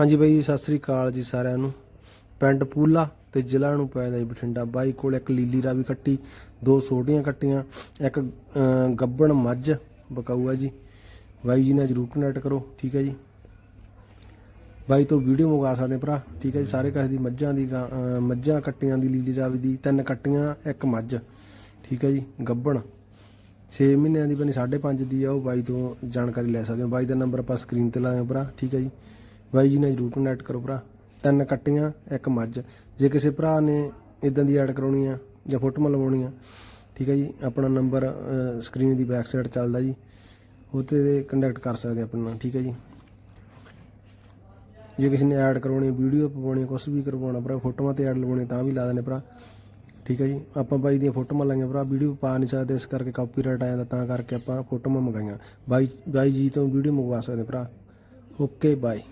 ਹਾਂਜੀ ਬਾਈ ਜੀ, ਸਤਿ ਸ੍ਰੀ ਅਕਾਲ ਜੀ ਸਾਰਿਆਂ ਨੂੰ। ਪਿੰਡ ਪੂਲਾ ਤੇ ਜ਼ਿਲ੍ਹਾ ਨੂੰ ਪੈਂਦਾ ਜੀ ਬਠਿੰਡਾ। ਬਾਈ ਕੋਲ ਇੱਕ ਲੀਲੀ ਰਾਵੀ ਕੱਟੀ ਦੋ ਛੋਟੀਆਂ ਕੱਟੀਆਂ ਇੱਕ ਗੱਬਣ ਮੱਝ ਬਕਾਊਆ ਜੀ। ਬਾਈ ਜੀ ਨਾਲ ਜਰੂਰ ਕਨੈਕਟ ਕਰੋ ਠੀਕ ਹੈ ਜੀ। ਬਾਈ ਤੋਂ ਵੀਡੀਓ ਮੰਗਵਾ ਸਕਦੇ ਭਰਾ ਠੀਕ ਹੈ ਜੀ। ਸਾਰੇ ਕਿਸੇ ਦੀ ਮੱਝਾਂ ਦੀ ਗਾਂ- ਮੱਝਾਂ ਕੱਟੀਆਂ ਦੀ ਲੀਲੀ ਰਾਵੀ ਦੀ ਤਿੰਨ ਕੱਟੀਆਂ ਇੱਕ ਮੱਝ ਠੀਕ ਹੈ ਜੀ ਗੱਬਣ। 6 ਮਹੀਨਿਆਂ ਦੀ ਬਣੀ 5.5 ਦੀ ਆ ਉਹ ਬਾਈ ਤੋਂ ਜਾਣਕਾਰੀ ਲੈ ਸਕਦੇ ਹੋ। ਬਾਈ ਦਾ ਨੰਬਰ ਆਪਾਂ ਸਕਰੀਨ ਤੇ ਲਾਇਆ ਭਰਾ ਠੀਕ ਹੈ ਜੀ। ਬਾਈ ਜੀ ਨਾਲ ਜਰੂਰ ਕੰਟੈਕਟ ਕਰੋ ਭਰਾ। ਤਿੰਨ ਕੱਟੀਆਂ, ਇੱਕ ਮੱਝ। ਜੇ ਕਿਸੇ ਭਰਾ ਨੇ ਇਦਾਂ ਦੀ ਐਡ ਕਰਾਉਣੀ ਆ ਜਾਂ ਫੋਟੋ ਲਵਾਉਣੀ ਆ, ਠੀਕ ਹੈ ਜੀ, ਆਪਣਾ ਨੰਬਰ ਸਕਰੀਨ ਦੀ ਬੈਕ ਸਾਈਡ ਚੱਲਦਾ ਜੀ। ਉਹਤੇ ਕੰਟੈਕਟ ਕਰ ਸਕਦੇ ਆਪਣੇ ਨਾਲ, ਠੀਕ ਹੈ ਜੀ। ਜੇ ਕਿਸੇ ਨੇ ਐਡ ਕਰਾਉਣੀ ਵੀਡੀਓ ਪਵਾਉਣੀ ਕੁਝ ਵੀ ਕਰਵਾਉਣਾ ਭਰਾ, ਫੋਟੋਆਂ ਤੇ ਐਡ ਲਵਾਉਣੀ ਤਾਂ ਵੀ ਲਾ ਦੇਣੇ ਭਰਾ। ਠੀਕ ਹੈ ਜੀ, ਆਪਾਂ ਬਾਈ ਦੀਆਂ ਫੋਟੋਆਂ ਲਾਈਆਂ ਭਰਾ ਵੀਡੀਓ ਪਾ ਨਹੀਂ ਸਕਦੇ, ਇਸ ਕਰਕੇ ਕਾਪੀਰਾਈਟ ਆ ਜਾਂਦਾ ਤਾਂ ਕਰਕੇ ਆਪਾਂ ਫੋਟੋਆਂ ਮੰਗਾਈਆਂ। ਬਾਈ ਬਾਈ ਜੀ ਤੋਂ ਵੀਡੀਓ ਮੰਗਵਾ ਸਕਦੇ ਭਰਾ। ਓਕੇ ਬਾਈ